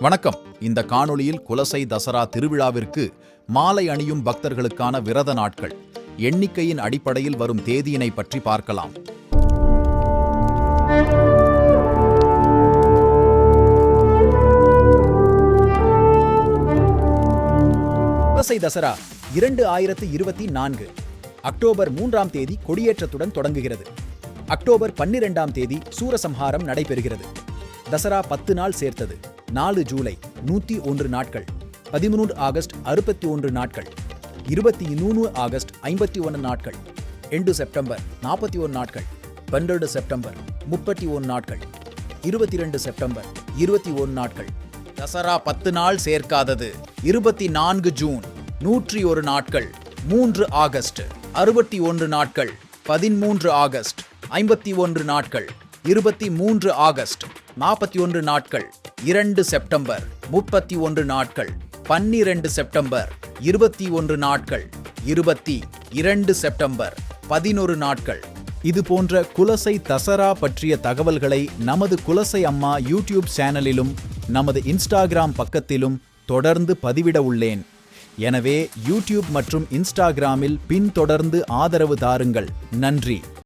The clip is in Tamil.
வணக்கம். இந்த காணொளியில் குலசை தசரா திருவிழாவிற்கு மாலை அணியும் பக்தர்களுக்கான விரத நாட்கள். எண்ணிக்கையின் அடிப்படையில் வரும் தேதியினை பற்றி பார்க்கலாம். குலசை தசரா இரண்டு ஆயிரத்து இருபத்தி நான்கு. அக்டோபர் மூன்றாம் தேதி கொடியேற்றத்துடன் தொடங்குகிறது. அக்டோபர் பன்னிரெண்டாம் தேதி சூரசம்ஹாரம் நடைபெறுகிறது. தசரா பத்து நாள் சேர்த்தது. நாலு ஜூலை நூத்தி ஒன்று நாட்கள் பதிமூன்று ஆகஸ்ட் அறுபத்தி ஒன்று நாட்கள் இருபத்தி மூணு ஆகஸ்ட் ஐம்பத்தி ஒன்று நாட்கள் எண்டு செப்டம்பர் நாற்பத்தி ஒன்று நாட்கள் பன்னெண்டு செப்டம்பர் முப்பத்தி ஒன்று நாட்கள் இருபத்தி ரெண்டு செப்டம்பர் இருபத்தி ஒன்று நாட்கள். தசரா பத்து நாள் சேர்க்காதது இருபத்தி நான்கு ஜூன் நூற்றி ஒரு நாட்கள் மூன்று ஆகஸ்ட் அறுபத்தி ஒன்று நாட்கள் பதிமூன்று ஆகஸ்ட் ஐம்பத்தி ஒன்று நாட்கள் இருபத்தி மூன்று ஆகஸ்ட் நாற்பத்தி ஒன்று நாட்கள் இரண்டு செப்டம்பர் முப்பத்தி ஒன்று நாட்கள் பன்னிரண்டு செப்டம்பர் இருபத்தி ஒன்று நாட்கள் இருபத்தி இரண்டு செப்டம்பர் பதினொரு நாட்கள். இது போன்ற குலசை தசரா பற்றிய தகவல்களை நமது குலசை அம்மா யூடியூப் சேனலிலும் நமது இன்ஸ்டாகிராம் பக்கத்திலும் தொடர்ந்து பதிவிட உள்ளேன். எனவே யூடியூப் மற்றும் இன்ஸ்டாகிராமில் பின்தொடர்ந்து ஆதரவு தாருங்கள். நன்றி.